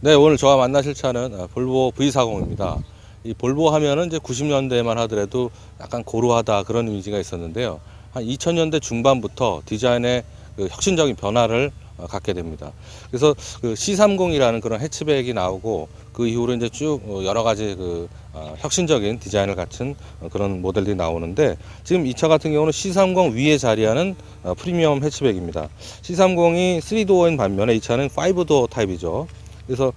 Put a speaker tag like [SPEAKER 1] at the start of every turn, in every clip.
[SPEAKER 1] 네, 오늘 저와 만나실 차는 아, 볼보 V40입니다. 이 볼보 하면은 이제 90년대만 하더라도 약간 고루하다 그런 이미지가 있었는데요. 한 2000년대 중반부터 디자인의 그 혁신적인 변화를 어, 갖게 됩니다. 그래서 그 C30이라는 그런 해치백이 나오고 그 이후로 이제 쭉 어, 여러 가지 그 어, 혁신적인 디자인을 갖춘 어, 그런 모델들이 나오는데 지금 이 차 같은 경우는 C30 위에 자리하는 어, 프리미엄 해치백입니다. C30이 3도어인 반면에 이 차는 5도어 타입이죠. 그래서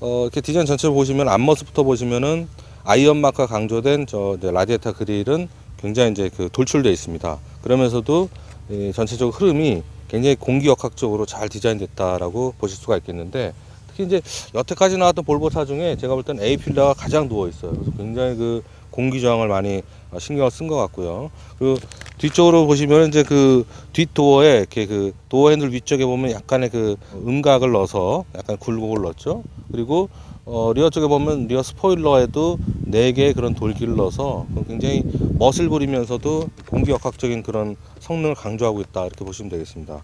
[SPEAKER 1] 어, 이렇게 디자인 전체를 보시면 앞모습부터 보시면은 아이언 마크가 강조된 저 라디에이터 그릴은 굉장히 이제 그 돌출되어 있습니다. 그러면서도 이 전체적 흐름이 굉장히 공기역학적으로 잘 디자인됐다라고 보실 수가 있겠는데 특히 이제 여태까지 나왔던 볼보 차 중에 제가 볼 때는 A 필러가 가장 누워 있어요. 그래서 굉장히 그 공기 저항을 많이 어, 신경을 쓴것 같고요. 그리고 뒤쪽으로 보시면 이제 그 뒷도어에 이렇게 그 도어 핸들 위쪽에 보면 약간의 그 음각을 넣어서 약간 굴곡을 넣었죠. 그리고 어, 리어 쪽에 보면 리어 스포일러에도 네 개의 그런 돌기를 넣어서 굉장히 멋을 부리면서도 공기역학적인 그런 성능을 강조하고 있다 이렇게 보시면 되겠습니다.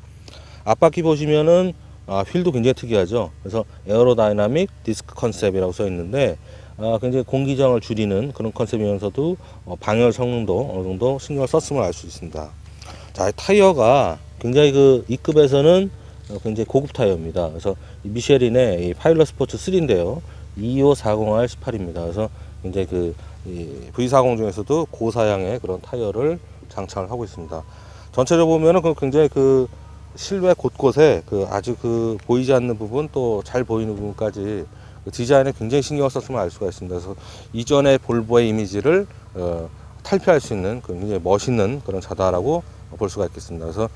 [SPEAKER 1] 앞바퀴 보시면은 아, 휠도 굉장히 특이하죠. 그래서 에어로다이나믹 디스크 컨셉이라고 써 있는데 아, 굉장히 공기저항을 줄이는 그런 컨셉이면서도 어, 방열 성능도 어느 정도 신경을 썼음을 알 수 있습니다. 자, 이 타이어가 굉장히 그 E급에서는 어, 굉장히 고급 타이어입니다. 그래서 이 미쉐린의 이 파일럿 스포츠 3인데요. 2540R 18입니다. 그래서 굉장히 그이 V40 중에서도 고사양의 그런 타이어를 장착을 하고 있습니다. 전체적으로 보면은 그 굉장히 그 실외 곳곳에 그 아주 그 보이지 않는 부분 또 잘 보이는 부분까지 그 디자인에 굉장히 신경을 썼음을 알 수가 있습니다. 그래서 이전의 볼보의 이미지를 어, 탈피할 수 있는 그 굉장히 멋있는 그런 차다라고 볼 수가 있겠습니다. 그래서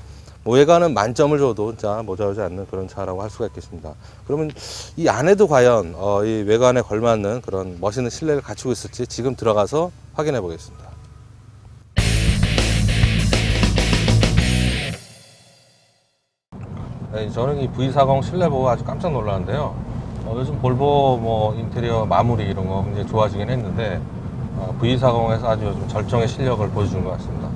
[SPEAKER 1] 뭐 외관은 만점을 줘도 진짜 모자라지 않는 그런 차라고 할 수가 있겠습니다. 그러면 이 안에도 과연 어, 이 외관에 걸맞는 그런 멋있는 실내를 갖추고 있을지 지금 들어가서 확인해 보겠습니다. 네, 저는 이 V40 실내 보고 아주 깜짝 놀랐는데요. 어, 요즘 볼보 뭐 인테리어 마무리 이런 거 굉장히 좋아지긴 했는데 어, V40에서 아주 요즘 절정의 실력을 보여주는 것 같습니다.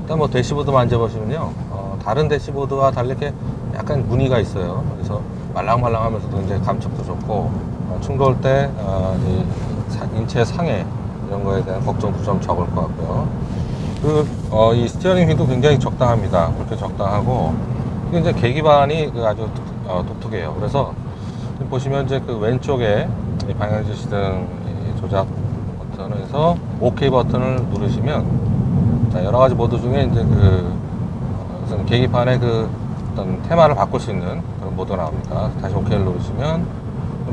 [SPEAKER 1] 일단 뭐 대시보드 만져보시면요, 어, 다른 대시보드와 이렇게 약간 무늬가 있어요. 그래서 말랑말랑하면서도 굉장히 감촉도 좋고 어, 충돌 때 어, 인체 상해 이런 거에 대한 걱정도 좀 적을 것 같고요. 그, 어, 이 스티어링 휠도 굉장히 적당합니다. 그렇게 적당하고, 이제 계기반이 그 아주 독, 어, 독특해요. 그래서 보시면 이제 그 왼쪽에 이 방향 지 시등 이 조작 버튼에서 OK 버튼을 누르시면 자, 여러 가지 모드 중에 이제 그 어, 우선 계기판의 그 어떤 테마를 바꿀 수 있는 그런 모드가 나옵니다. 다시 OK를 누르시면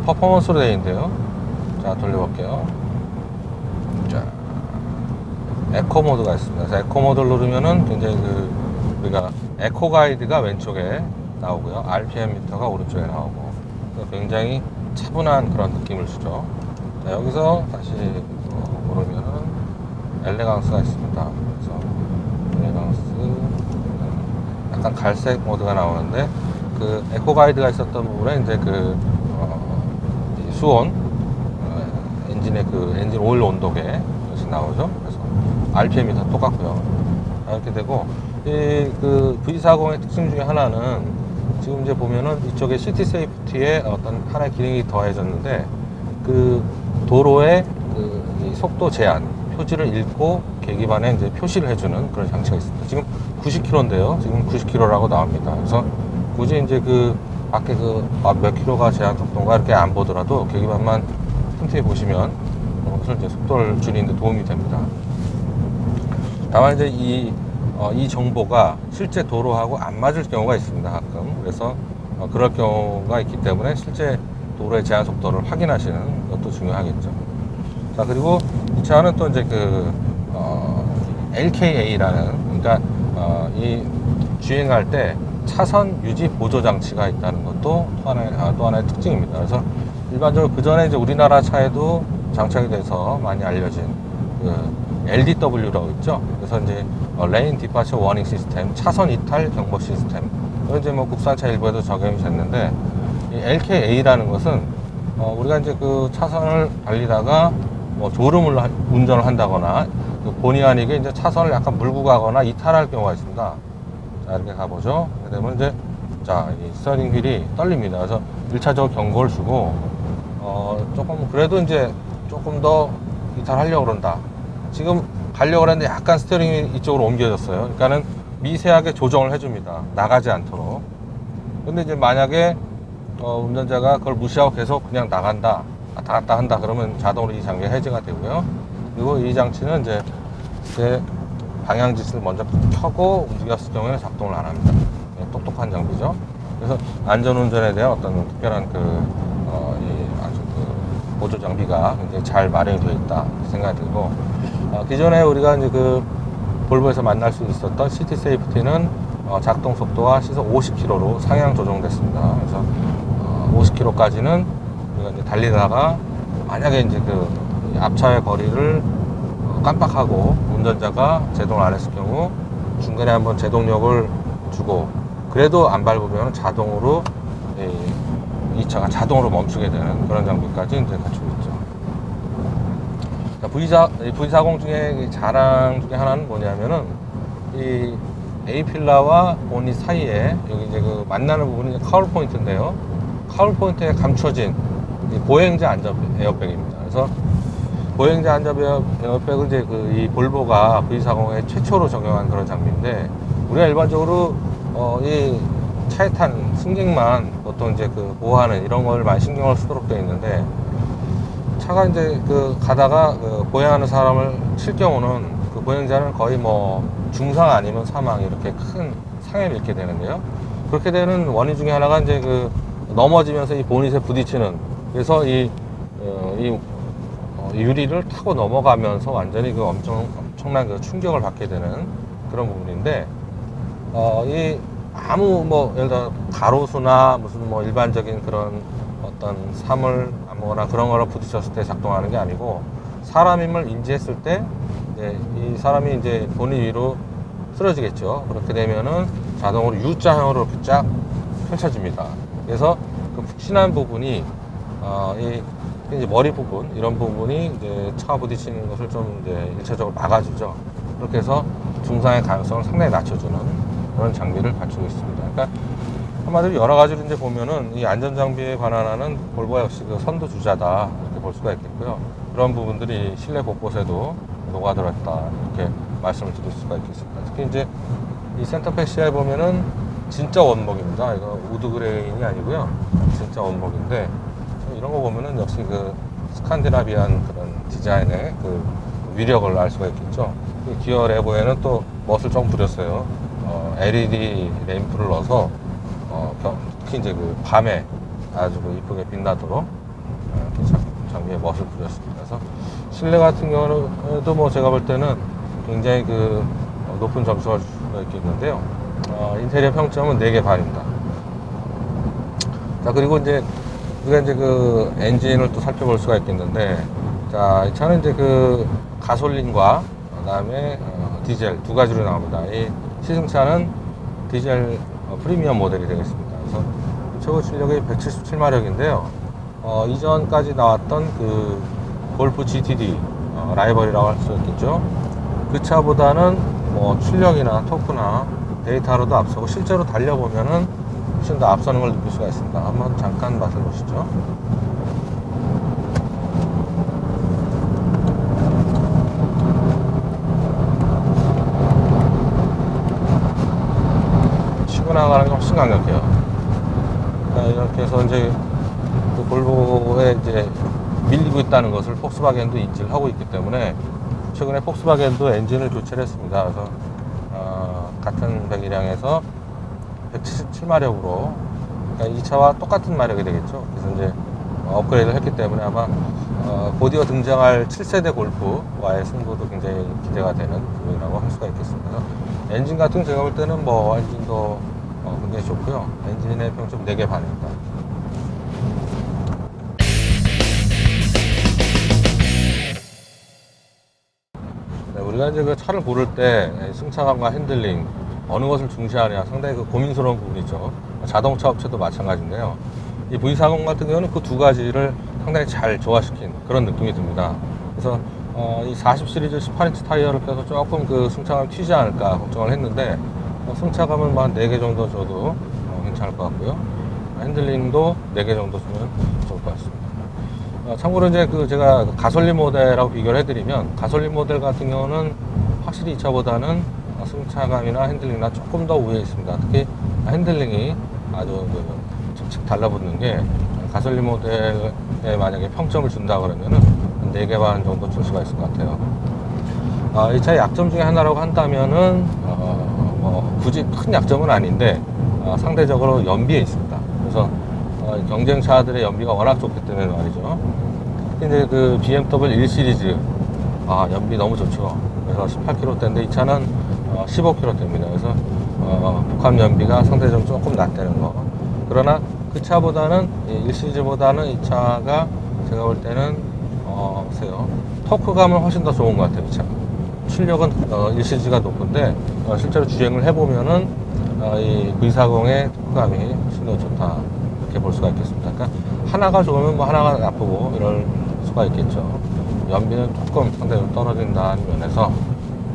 [SPEAKER 1] 퍼포먼스로 되어 있는데요. 자, 돌려볼게요. 자, 에코 모드가 있습니다. 그래서 에코 모드를 누르면은 굉장히 그 우리가 에코 가이드가 왼쪽에 나오고요. RPM 미터가 오른쪽에 나오고 굉장히 차분한 그런 느낌을 주죠. 자, 여기서 다시 어, 오르면은 엘레강스가 있습니다. 그래서 엘레강스 음, 약간 갈색 모드가 나오는데 그 에코 가이드가 있었던 부분에 이제 그 어, 이 수온 어, 엔진의 그 엔진 오일 온도계 것이 나오죠. 그래서 RPM이 다 똑같고요. 이렇게 되고 이 그 V40의 특징 중에 하나는 지금 이제 보면은 이쪽에 시티 세이프티에 어떤 하나의 기능이 더해졌는데 그 도로의 그이 속도 제한 표지를 읽고 계기판에 이제 표시를 해주는 그런 장치가 있습니다. 지금 90km인데요. 지금 90km라고 나옵니다. 그래서 굳이 이제 그 밖에 그몇 킬로가 제한 속도인가 이렇게 안 보더라도 계기판만 틈틈이 보시면 그것을 이제 속도를 줄이는 데 도움이 됩니다. 다만 이제 이, 어, 이 정보가 실제 도로하고 안 맞을 경우가 있습니다. 가끔. 그래서 어, 그럴 경우가 있기 때문에 실제 도로의 제한 속도를 확인하시는 것도 중요하겠죠. 자, 그리고 이 차는 또 이제 그, 어, LKA라는, 그러니까, 어, 이 주행할 때 차선 유지 보조 장치가 있다는 것도 또 하나의, 아, 또 하나의 특징입니다. 그래서 일반적으로 그 전에 이제 우리나라 차에도 장착이 돼서 많이 알려진 그 LDW라고 있죠. 그래서 이제 어, 레인 디파처 워닝 시스템, 차선 이탈 경보 시스템. 이건 이제 뭐 국산차 일부에도 적용이 됐는데 이 LKA라는 것은 어, 우리가 이제 그 차선을 달리다가 뭐 졸음을 하- 운전을 한다거나 그 본의 아니게 이제 차선을 약간 물고 가거나 이탈할 경우가 있습니다. 자, 이렇게 가보죠. 되면 이제 자, 이 스터링 휠이 떨립니다. 그래서 1차적으로 경고를 주고 어, 조금 그래도 이제 조금 더 이탈하려고 그런다. 지금 가려고 하는데 약간 스티어링이 이쪽으로 옮겨졌어요. 그러니까는 미세하게 조정을 해줍니다. 나가지 않도록. 근데 이제 만약에 어, 운전자가 그걸 무시하고 계속 그냥 나간다, 왔다 갔다 한다 그러면 자동으로 이 장비가 해제가 되고요. 그리고 이 장치는 이제 이제 방향지시를 먼저 켜고 움직였을 경우에 작동을 안 합니다. 네, 똑똑한 장비죠. 그래서 안전운전에 대한 어떤 특별한 그, 어, 이 아주 그 보조 장비가 굉장히 잘 마련이 되어 있다 생각이 들고, 어, 기존에 우리가 이제 그 볼보에서 만날 수 있었던 시티 세이프티는 어, 작동 속도가 시속 50km로 상향 조정됐습니다. 그래서 어, 50km까지는 우리가 이제 달리다가 만약에 이제 그 앞차의 거리를 어, 깜빡하고 운전자가 제동을 안 했을 경우 중간에 한번 제동력을 주고 그래도 안 밟으면 자동으로 이, 이 차가 자동으로 멈추게 되는 그런 장비까지 이제 갖추고. 자, V4, 이 V40 중에 이 자랑 중에 하나는 뭐냐면은 이 A 필라와 보니 사이에 여기 이제 그 만나는 부분이 카울 포인트인데요. 카울 포인트에 감춰진 이 보행자 안전 에어백입니다. 그래서 보행자 안전 에어- 에어백은 이제 그 이 볼보가 V40에 최초로 적용한 그런 장비인데 우리가 일반적으로 어, 이 차에 탄 승객만 보통 이제 그 보호하는 이런 걸 많이 신경을 쓰도록 되어 있는데 차가 이제 그 가다가 그 보행하는 사람을 칠 경우는 그 보행자는 거의 뭐 중상 아니면 사망 이렇게 큰 상해를 입게 되는데요. 그렇게 되는 원인 중에 하나가 이제 그 넘어지면서 이 보닛에 부딪히는 그래서 이, 어, 이 어, 유리를 타고 넘어가면서 완전히 그 엄청 엄청난 그 충격을 받게 되는 그런 부분인데 어, 이 아무 뭐 예를 들어 가로수나 무슨 뭐 일반적인 그런 어떤 사물 거나 그런 거랑 부딪혔을 때 작동하는 게 아니고 사람임을 인지했을 때 이 사람이 이제 본인 위로 쓰러지겠죠. 그렇게 되면은 자동으로 U자형으로 이렇게 쫙 펼쳐집니다. 그래서 그 푹신한 부분이 어, 이 이제 머리 부분 이런 부분이 이제 차가 부딪히는 것을 좀 이제 일차적으로 막아주죠. 그렇게 해서 중상의 가능성을 상당히 낮춰주는 그런 장비를 갖추고 있습니다. 그러니까 한마디로 여러 가지로 이제 보면은 이 안전 장비에 관한 하는 볼보 역시 그 선두 주자다 이렇게 볼 수가 있겠고요. 그런 부분들이 실내 곳곳에도 녹아들었다 이렇게 말씀을 드릴 수가 있겠습니다. 특히 이제 이 센터팩 시야에 보면은 진짜 원목입니다. 이거 우드 그레인이 아니고요. 진짜 원목인데 이런 거 보면은 역시 그 스칸디나비안 그런 디자인의 그 위력을 알 수가 있겠죠. 그 기어 레버에는 또 멋을 좀 부렸어요. 어, LED 램프를 넣어서 어, 겨- 특히 이제 그 밤에 아주 그 이쁘게 빛나도록 어, 장- 장비에 멋을 부렸습니다. 그래서 실내 같은 경우도 뭐 제가 볼 때는 굉장히 그 어, 높은 점수가 있겠는데요. 어, 인테리어 평점은 4개 반입니다. 자 그리고 이제 우리가 이제 그 엔진을 또 살펴볼 수가 있겠는데 자 이 차는 이제 그 가솔린과 그다음에 어, 디젤 두 가지로 나옵니다. 이 시승차는 디젤 어, 프리미엄 모델이 되겠습니다. 그래서 최고 출력이 177마력인데요. 어, 이전까지 나왔던 그 골프 GTD 어, 라이벌이라고 할 수 있겠죠. 그 차보다는 뭐 출력이나 토크나 데이터로도 앞서고 실제로 달려보면은 훨씬 더 앞서는 걸 느낄 수가 있습니다. 한번 잠깐 맛을 보시죠. 나가는 게 훨씬 강력해요. 자, 이렇게 해서 이제 그 볼보에 이제 밀리고 있다는 것을 폭스바겐도 인지를 하고 있기 때문에 최근에 폭스바겐도 엔진을 교체를 했습니다. 그래서 어, 같은 배기량에서 177마력으로 그러니까 이 차와 똑같은 마력이 되겠죠. 그래서 이제 업그레이드를 했기 때문에 아마 어, 곧이어 등장할 7세대 골프와의 승부도 굉장히 기대가 되는 부분이라고 할 수가 있겠습니다. 엔진 같은 거 제가 볼 때는 뭐 엔진도 어, 굉장히 좋고요. 엔진의 평점 4개 반입니다. 네, 우리가 이제 그 차를 고를 때 승차감과 핸들링 어느 것을 중시하냐 상당히 그 고민스러운 부분이죠. 자동차 업체도 마찬가지인데요. 이 V40 같은 경우는 그 두 가지를 상당히 잘 조화시킨 그런 느낌이 듭니다. 그래서 어, 이 40 시리즈 18인치 타이어를 껴서 조금 그 승차감이 튀지 않을까 걱정을 했는데 어, 승차감은 뭐 한 4개 정도 줘도 어, 괜찮을 것 같고요. 핸들링도 4개 정도 주면 좋을 것 같습니다. 어, 참고로 이제 그 제가 가솔린 모델하고 비교를 해드리면 가솔린 모델 같은 경우는 확실히 이 차보다는 어, 승차감이나 핸들링이나 조금 더 우위에 있습니다. 특히 핸들링이 아주 그 칙칙 달라붙는 게 가솔린 모델에 만약에 평점을 준다 그러면은 한 4개 반 정도 줄 수가 있을 것 같아요. 아, 이 차의 약점 중에 하나라고 한다면은 어, 뭐 굳이 큰 약점은 아닌데 어, 상대적으로 연비에 있습니다. 그래서 어, 경쟁차들의 연비가 워낙 좋기 때문에 말이죠. 이제 그 BMW 1 시리즈 아 연비 너무 좋죠. 그래서 18km대인데 이 차는 어, 15km대입니다. 그래서 어, 복합 연비가 상대적으로 조금 낮다는 거. 그러나 그 차보다는 1 시리즈보다는 이 차가 제가 볼 때는 어, 보세요. 토크감은 훨씬 더 좋은 것 같아요. 이 차. 출력은 어, 1 시리즈가 높은데 어, 실제로 주행을 해보면은 어, 이 V40의 토크감이 훨씬 더 좋다 이렇게 볼 수가 있겠습니다. 그러니까 하나가 좋으면 뭐 하나가 나쁘고 이럴 수가 있겠죠. 연비는 조금 상대적으로 떨어진다는 면에서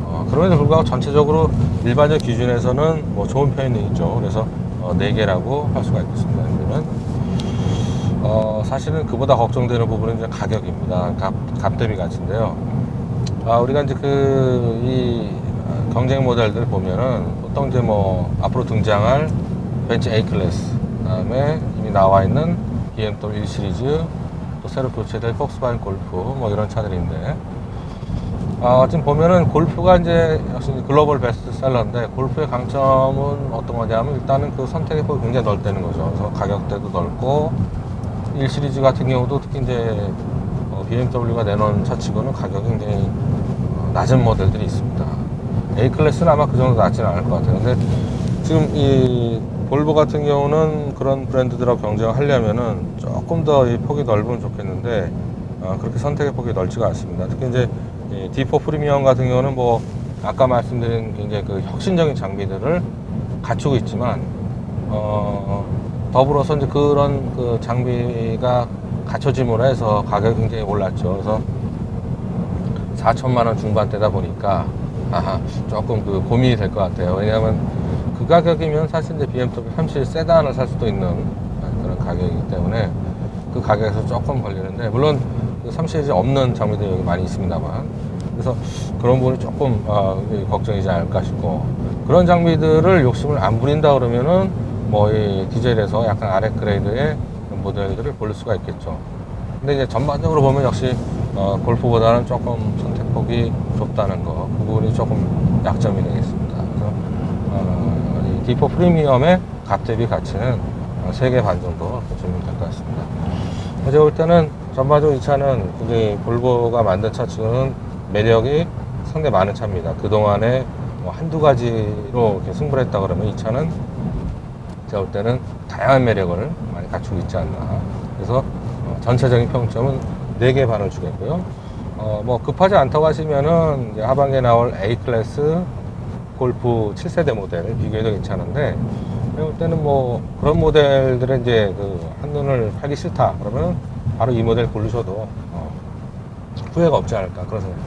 [SPEAKER 1] 어, 그럼에도 불구하고 전체적으로 일반적 기준에서는 뭐 좋은 편이 있죠. 그래서 어, 4개라고 할 수가 있겠습니다. 연비는 어, 사실은 그보다 걱정되는 부분은 이제 가격입니다. 값, 값 대비 가치인데요. 아, 우리가 이제 그, 이 경쟁 모델들 보면은 보통 이제 뭐 앞으로 등장할 벤츠 A 클래스, 그 다음에 이미 나와 있는 BMW 1 시리즈, 또 새로 교체될 폭스바겐 골프, 뭐 이런 차들인데, 아, 지금 보면은 골프가 이제 역시 글로벌 베스트셀러인데 골프의 강점은 어떤 거냐면 일단은 그 선택의 폭이 굉장히 넓다는 거죠. 그래서 가격대도 넓고 1 시리즈 같은 경우도 특히 이제 어, BMW가 내놓은 차치고는 가격이 굉장히 어, 낮은 모델들이 있습니다. A 클래스는 아마 그 정도 낮지는 않을 것 같아요. 근데 지금 이 볼보 같은 경우는 그런 브랜드들하고 경쟁을 하려면은 조금 더 이 폭이 넓으면 좋겠는데 어, 그렇게 선택의 폭이 넓지가 않습니다. 특히 이제 이 D4 프리미엄 같은 경우는 뭐 아까 말씀드린 굉장히 그 혁신적인 장비들을 갖추고 있지만 어, 더불어서 이제 그런 그 장비가 갖춰짐으로 해서 가격이 굉장히 올랐죠. 그래서 4천만 원 중반대다 보니까 아하, 조금 그 고민이 될 것 같아요. 왜냐하면 그 가격이면 사실 이제 BMW 37 세단을 살 수도 있는 그런 가격이기 때문에 그 가격에서 조금 걸리는데 물론 그 37이 없는 장비들이 여기 많이 있습니다만 그래서 그런 부분이 조금 어, 걱정이지 않을까 싶고 그런 장비들을 욕심을 안 부린다 그러면은 뭐 이 디젤에서 약간 아래 그레이드의 모델들을 고를 수가 있겠죠. 근데 이제 전반적으로 보면 역시 어, 골프보다는 조금 선택폭이 좁다는 거, 그 부분이 조금 약점이 되겠습니다. 그래서 어, 이 D4 프리미엄의 값 대비 가치는 3개 반 정도 보시면 될 것 같습니다. 제가 볼 때는 전반적으로 이 차는 굉장히 볼보가 만든 차 치고는 매력이 상당히 많은 차입니다. 그동안에 뭐 한두 가지로 승부를 했다 그러면 이 차는 제가 볼 때는 다양한 매력을 많이 갖추고 있지 않나. 그래서 어, 전체적인 평점은 4개 반을 주겠고요. 어, 뭐 급하지 않다고 하시면은 하반기에 나올 A 클래스 골프 7세대 모델을 비교해도 괜찮은데 볼 때는 뭐 그런 모델들은 이제 그 한눈을 팔기 싫다 그러면 바로 이 모델 고르셔도 어, 후회가 없지 않을까 그런 생각.